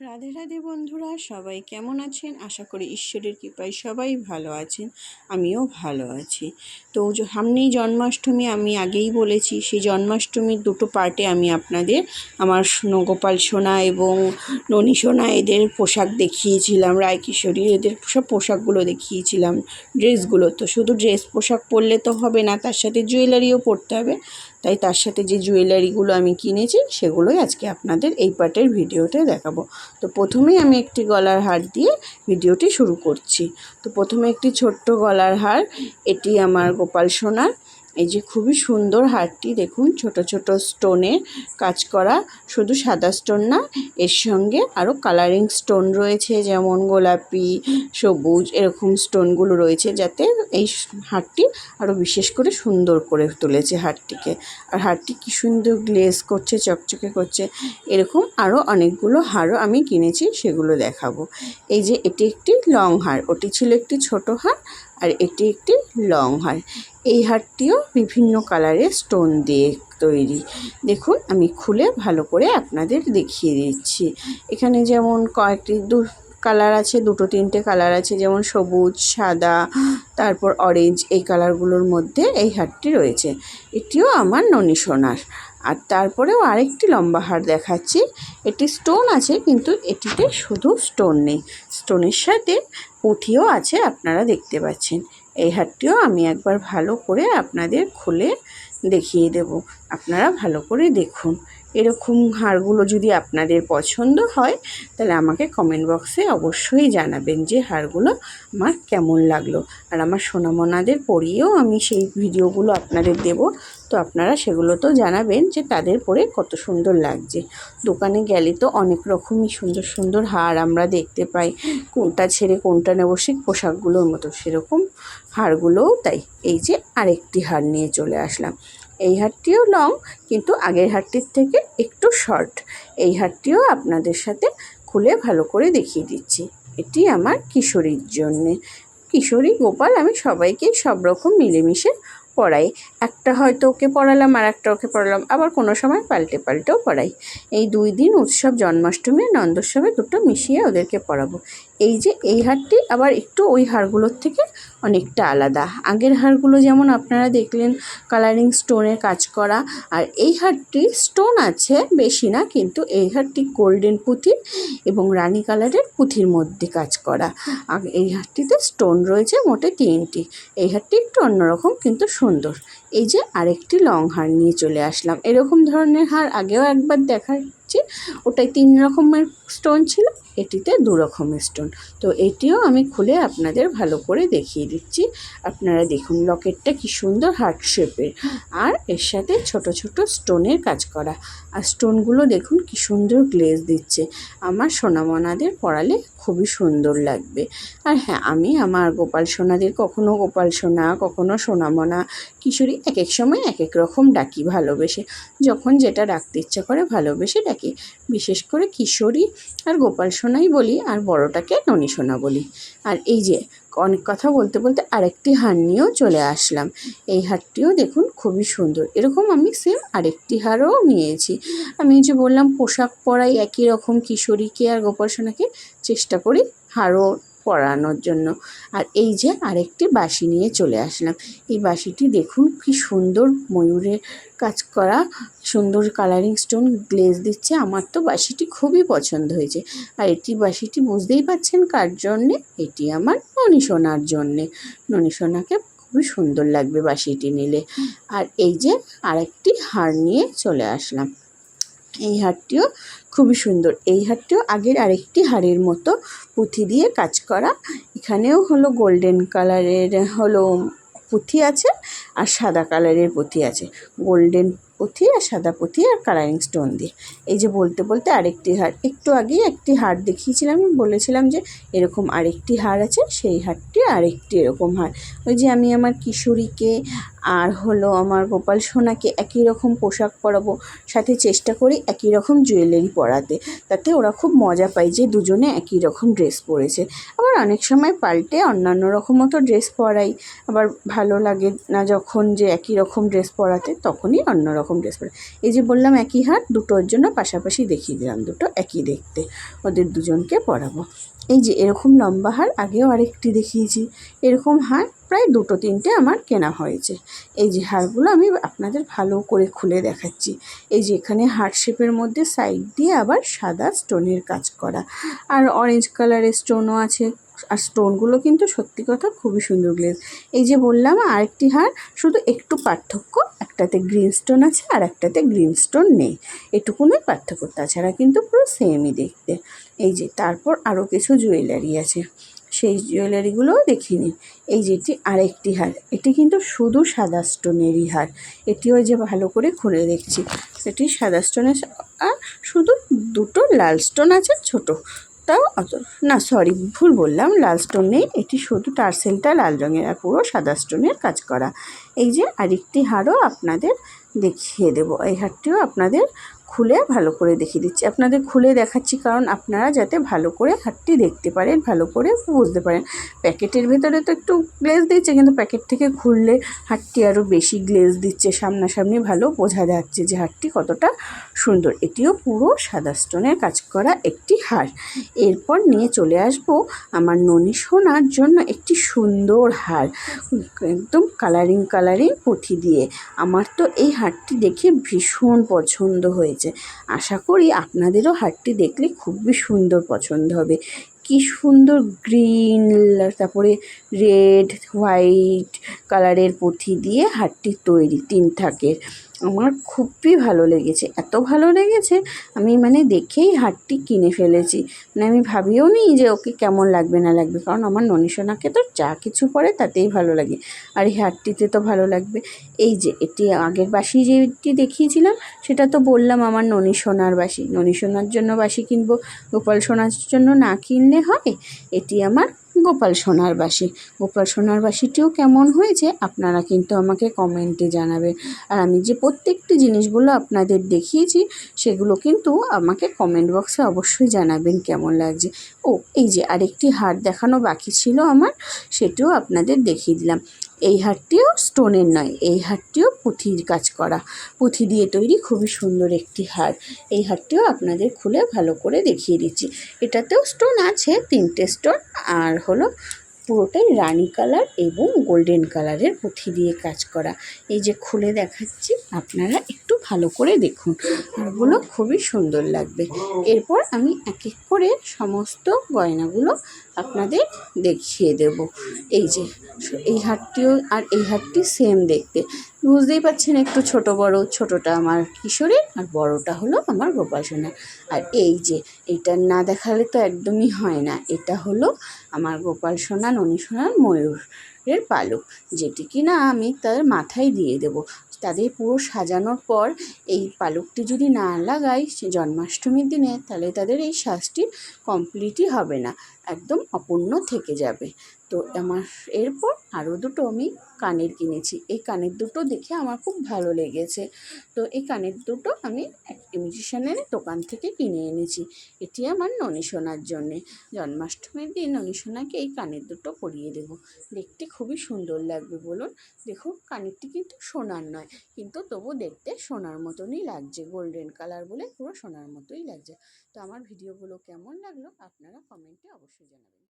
রাধে রাধে বন্ধুরা, সবাই কেমন আছেন? আশা করি ঈশ্বরের কৃপায় সবাই ভালো আছেন, আমিও ভালো আছি। তো সামনেই জন্মাষ্টমী, আমি আগেই বলেছি, সেই জন্মাষ্টমীর দুটো পার্টে আমি আপনাদের আমার সোনো- গোপাল সোনা এবং ননী সোনা এদের পোশাক দেখিয়েছিলাম, রায়কিশোরী এদের সব পোশাকগুলো দেখিয়েছিলাম, ড্রেসগুলো। তো শুধু ড্রেস পোশাক পরলে তো হবে না, তার সাথে জুয়েলারিও পরতে হবে। তাই তার সাথে যে জুয়েলারিগুলো আমি কিনেছি সেগুলোই আজকে আপনাদের এই পার্টের ভিডিওতে দেখাবো। তো প্রথমেই আমি একটি গলার হার দিয়ে ভিডিওটি শুরু করছি। তো প্রথমে একটি ছোট্ট গলার হার, এটি আমার গোপাল সোনার। এই যে খুবই সুন্দর হারটি দেখুন, ছোট ছোট স্টোনে কাজ করা। শুধু সাদা স্টোন না, এর সঙ্গে আরও কালারিং স্টোন রয়েছে, যেমন গোলাপি, সবুজ, এরকম স্টোনগুলো রয়েছে, যাতে এই হারটি আরও বিশেষ করে সুন্দর করে তুলেছে হারটিকে। আর হারটি কি সুন্দর গ্লেজ করছে, চকচকে করছে, এরকম আরও অনেকগুলো হারও আমি কিনেছি, সেগুলো দেখাবো। এই যে এটি একটি লং হার, ওটি ছিল একটি ছোট হার, আর এটি একটি লং হার। এই হারটিও বিভিন্ন কালারের স্টোন দিয়ে তৈরি। দেখুন, আমি খুলে ভালো করে আপনাদের দেখিয়ে দিচ্ছি। এখানে যেমন কয়েকটি দু কালার আছে, দুটো তিনটে কালার আছে, যেমন সবুজ, সাদা, তারপর অরেঞ্জ, এই কালারগুলোর মধ্যে এই হারটি রয়েছে। এটিও আমার ননী সোনার। আর তারপরেও আরেকটি লম্বা হার দেখাচ্ছি। এটি স্টোন আছে, কিন্তু এটিতে শুধু স্টোন নেই। স্টোনের সাথে পুঁথিও আছে, আপনারা দেখতে পাচ্ছেন। এই হারটিও আমি একবার ভালো করে আপনাদের খুলে দেখিয়ে দেব। আপনারা ভালো করে দেখুন। এরকম হারগুলো যদি আপনাদের পছন্দ হয়, তাহলে আমাকে কমেন্ট বক্সে অবশ্যই জানাবেন যে হারগুলো আমার কেমন লাগল। আর আমার সোনামনাদের পরিয়েও আমি সেই ভিডিওগুলো আপনাদের দেব। তো আপনারা সেগুলো তো জানাবেন যে তাদের পরে কত সুন্দর লাগছে। দোকানে গেলে তো অনেক রকমই সুন্দর সুন্দর হার আমরা দেখতে পাই। কোনটা ছেড়ে কোনটা নেব সেই পোশাকগুলোর মতো সেরকম হারগুলোও তাই। এই যে আরেকটি হার নিয়ে চলে আসলাম। এই হারটিও লং কিন্তু আগের হারটির থেকে একটু শর্ট এই হারটিও আপনাদের সাথে খুলে ভালো করে দেখিয়ে দিচ্ছি। এটি আমার কিশোরীর জন্যে। কিশোরী গোপাল, আমি সবাইকেই সব রকম মিলেমিশে পড়াই। একটা হয়তো ওকে পড়ালাম আর একটা ওকে পড়ালাম, আবার কোনো সময় পাল্টে পাল্টেও পড়াই। এই দুই দিন উৎসব, জন্মাষ্টমী, নন্দোৎসবে দুটো মিশিয়ে ওদেরকে পড়াবো। এই যে এই হারটি আবার একটু ওই হারগুলোর থেকে অনেকটা আলাদা। আগের হারগুলো যেমন আপনারা দেখলেন কালারিং স্টোনের কাজ করা, আর এই হারটি স্টোন আছে, বেশি না, কিন্তু এই হারটি গোল্ডেন পুঁথির এবং রানী কালারের পুঁথির মধ্যে কাজ করা। এই হারটিতে স্টোন রয়েছে মোটে তিনটি। এই হারটি একটু অন্যরকম, কিন্তু সুন্দর। এই যে আরেকটি লং হার নিয়ে চলে আসলাম। এরকম ধরনের হার আগেও একবার দেখাচ্ছি, ওটাই তিন রকমের স্টোন ছিল, এটিতে দু রকমের স্টোন তো এটিও আমি খুলে আপনাদের ভালো করে দেখিয়ে দিচ্ছি। আপনারা দেখুন লকেটটা কি সুন্দর হার্ট শেপের আর এর সাথে ছোট ছোট স্টোনের কাজ করা। আর স্টোনগুলো দেখুন কি সুন্দর গ্লেজ দিচ্ছে। আমার সোনামনাদের পরালে খুবই সুন্দর লাগবে। আর হ্যাঁ আমি আমার গোপাল সোনাদের, কখনো গোপাল সোনা, কখনো সোনামনা, কিশোরী এক এক সময় এক এক রকম ডাকি ভালোবেসে। যখন যেটা ডাকতে ইচ্ছা করে ভালোবেসে ডাকি। বিশেষ করে কিশোরী আর গোপাল সোনাই বলি, আর বড়টাকে ননী সোনা বলি। আর এই যে, অনেক কথা বলতে বলতে আরেকটি হার নিয়েও চলে আসলাম। এই হারটিও দেখুন খুবই সুন্দর। এরকম আমি সেম আরেকটি হারও নিয়েছি। আমি যে বললাম পোশাক পরাই একই রকম কিশোরীকে আর গোপাল সোনাকে, চেষ্টা করি হারও পরানোর জন্য। আর এই যে আরেকটি বাঁশি নিয়ে চলে আসলাম। এই বাঁশিটি দেখুন কি সুন্দর ময়ূরের কাজ করা, সুন্দর কালারিং স্টোন গ্লেজ দিচ্ছে। আমার তো বাঁশিটি খুবই পছন্দ হয়েছে। আর এটি বাঁশিটি বুঝতেই পাচ্ছেন কার জন্যে? এটি আমার ননী জন্যে। ননী সোনাকে খুবই সুন্দর লাগবে বাঁশিটি নিলে। আর এই যে আরেকটি হার নিয়ে চলে আসলাম। এই হারটিও খুবই সুন্দর। এই হারটিও আগের আরেকটি হাড়ের মতো পুঁথি দিয়ে কাজ করা। এখানেও হলো গোল্ডেন কালারের হলো পুঁথি আছে আর সাদা কালারের পুঁথি আছে। গোল্ডেন পুঁথি আর সাদা পুঁথি আর কালারিং স্টোন দিয়ে। এই যে বলতে বলতে আরেকটি হার, একটু আগেই একটি হার দেখিয়েছিলাম, বলেছিলাম যে এরকম আরেকটি হার আছে, সেই হারটি আরেকটি এরকম হার। ওই যে আমি আমার কিশোরীকে আর হলো আমার গোপাল সোনাকে একই রকম পোশাক পরাবো, সাথে চেষ্টা করি একই রকম জুয়েলারি পরাতে। তাতে ওরা খুব মজা পায় যে দুজনে একই রকম ড্রেস পরেছে। আবার অনেক সময় পাল্টে অন্যান্য রকমও তো ড্রেস পরাই। আবার ভালো লাগে না যখন যে একই রকম ড্রেস পরাতে, তখনই অন্য রকম ড্রেস পরাই এই যে বললাম একই হার, দুটোর জন্য পাশাপাশি দেখিয়ে দিলাম দুটো একই দেখতে। ওদের দুজনকে পরাবো। এই যে এরকম লম্বা হার, আগেও আরেকটি দেখিয়েছি। এরকম হার প্রায় দুটো তিনটে আমার কেনা হয়েছে। এই যে হারগুলো আমি আপনাদের ভালো করে খুলে দেখাচ্ছি। এই যে এখানে হার্ট শেপের মধ্যে সাইড দিয়ে আবার সাদা স্টোনের কাজ করা। আর অরেঞ্জ কালারের স্টোনও আছে। আর স্টোনগুলো কিন্তু সত্যি কথা খুবই সুন্দর গ্লেজ এই যে বললাম, আরেকটি হার, শুধু একটু পার্থক্য, একটাতে গ্রিন স্টোন আছে আর একটাতে গ্রিন স্টোন নেই। এটুকুনই পার্থক্য তাছাড়া কিন্তু পুরো সেমই দেখতে। এই যে, তারপর আরও কিছু জুয়েলারি আছে। সেই জুয়েলারিগুলোও দেখিয়ে নিন। এই যেটি আরেকটি হার, এটি কিন্তু শুধু সাদা স্টোনেরই হার। এটিও যে ভালো করে খুলে দেখছি। সেটি সাদা স্টোনের আর শুধু দুটো লাল স্টোন আছে ছোট। অত না সরি ভুল বললাম। লাল স্টোন নেই এটি শুধু টার্সেলটা লাল রঙের আর পুরো সাদা স্টোনের কাজ করা। এই যে আরেকটি হারও আপনাদের দেখিয়ে দেব। এই হারটিও আপনাদের খুলে ভালো করে দেখিয়ে দিচ্ছি। আপনাদের খুলে দেখাচ্ছি কারণ আপনারা যাতে ভালো করে হারটি দেখতে পারেন, ভালো করে বুঝতে পারেন। প্যাকেটের ভেতরে তো একটু গ্লেজ দিচ্ছে কিন্তু প্যাকেট থেকে খুললে হারটি আরও বেশি গ্লেজ দিচ্ছে, সামনাসামনি ভালো বোঝা যাচ্ছে যে হারটি কতটা সুন্দর। এটিও পুরো সাদা স্টোনের কাজ করা একটি হার। এরপর নিয়ে চলে আসব আমার ননি সোনার জন্য একটি সুন্দর হার, একদম কালারিং কালারিং পুঁথি দিয়ে। আমার তো এই হারটি দেখে ভীষণ পছন্দ হয়েছে। আশা করি আপনাদেরও হারটি দেখলে খুবই সুন্দর পছন্দ হবে। কি সুন্দর গ্রিন, তারপরে রেড, হোয়াইট কালারের পুঁথি দিয়ে হারটি তৈরি, তিন থাকের। আমার খুবই ভালো লেগেছে। এত ভালো লেগেছে, আমি মানে দেখেই হারটি কিনে ফেলেছি। মানে আমি ভাবিও নি যে ওকে কেমন লাগবে না লাগবে, কারণ আমার ননীশোনাকে তো যা কিছু পরে তাতেই ভালো লাগে। আর এই হারটিতে তো ভালো লাগবে। এই যে, এটি আগের বাসি যেটি দেখিয়েছিলাম, সেটা তো বললাম আমার ননী সোনার বাসি। ননী সোনার জন্য বাসি কিনবো, গোপাল সোনার জন্য না কিনলে হয়? এটি আমার গোপাল সোনার বাসি। গোপাল সোনার বাসিটিও কেমন হয়েছে আপনারা কিন্তু আমাকে কমেন্টে জানাবে। আর আমি যে প্রত্যেকটি জিনিসগুলো আপনাদের দেখিয়েছি, সেগুলো কিন্তু আমাকে কমেন্ট বক্সে অবশ্যই জানাবেন কেমন লাগছে। ও, এই যে আরেকটি হার দেখানো বাকি ছিল আমার, সেটিও আপনাদের দেখিয়ে দিলাম। এই হারটিও স্টোনের নয়, এই হারটিও পুঁথির কাজ করা। পুঁথি দিয়ে তৈরি খুবই সুন্দর একটি হার এই হারটিও আপনাদের খুলে ভালো করে দেখিয়ে দিচ্ছি। এটাতেও স্টোন আছে, তিনটে স্টোন, আর হলো পুরোটাই রানি কালার এবং গোল্ডেন কালারের পুঁথি দিয়ে কাজ করা। এই যে খুলে দেখাচ্ছি, আপনারা একটু ভালো করে দেখুন আরগুলো খুবই সুন্দর লাগবে। এরপর আমি এক এক করে সমস্ত গয়নাগুলো আপনাদের দেখিয়ে দেব। এই যে, এই হারটিও আর এই হারটি সেম দেখতে। বুঝতেই পারছেন, একটু ছোট বড়, ছোটটা আমার কিশোরের আর বড়টা হলো আমার গোপাল সোনার। আর এই যে, এটা না দেখালে তো একদমই হয় না। এটা হলো আমার গোপাল সোনা ননী সোনার ময়ূরের পালক, যেটি কি না আমি তার মাথায় দিয়ে দেবো। তাদের পুরো সাজানোর পর এই পালকটি যদি না লাগাই জন্মাষ্টমীর দিনে, তাহলে তাদের এই সাজটি কমপ্লিটই হবে না। একদম অপূর্ণ থেকে যাবে। তো আমার এরপর আরও দুটো আমি কানের কিনেছি। এই কানের দুটো দেখে আমার খুব ভালো লেগেছে। তো এই কানের দুটো আমি মিউজিশিয়ানের দোকান থেকে কিনে এনেছি। এটি আমার ননী সোনার জন্যে। জন্মাষ্টমীর দিন ননী সোনাকে এই কানের দুটো পরিয়ে দেবো। দেখতে খুবই সুন্দর লাগবে বলুন। দেখুন, কানেরটি কিন্তু সোনার নয়, কিন্তু তবু দেখতে সোনার মতনই লাগছে। গোল্ডেন কালার বলে পুরো সোনার মতোই লাগছে। তো আমার ভিডিওগুলো কেমন লাগল আপনারা কমেন্টে অবশ্যই জানাবেন।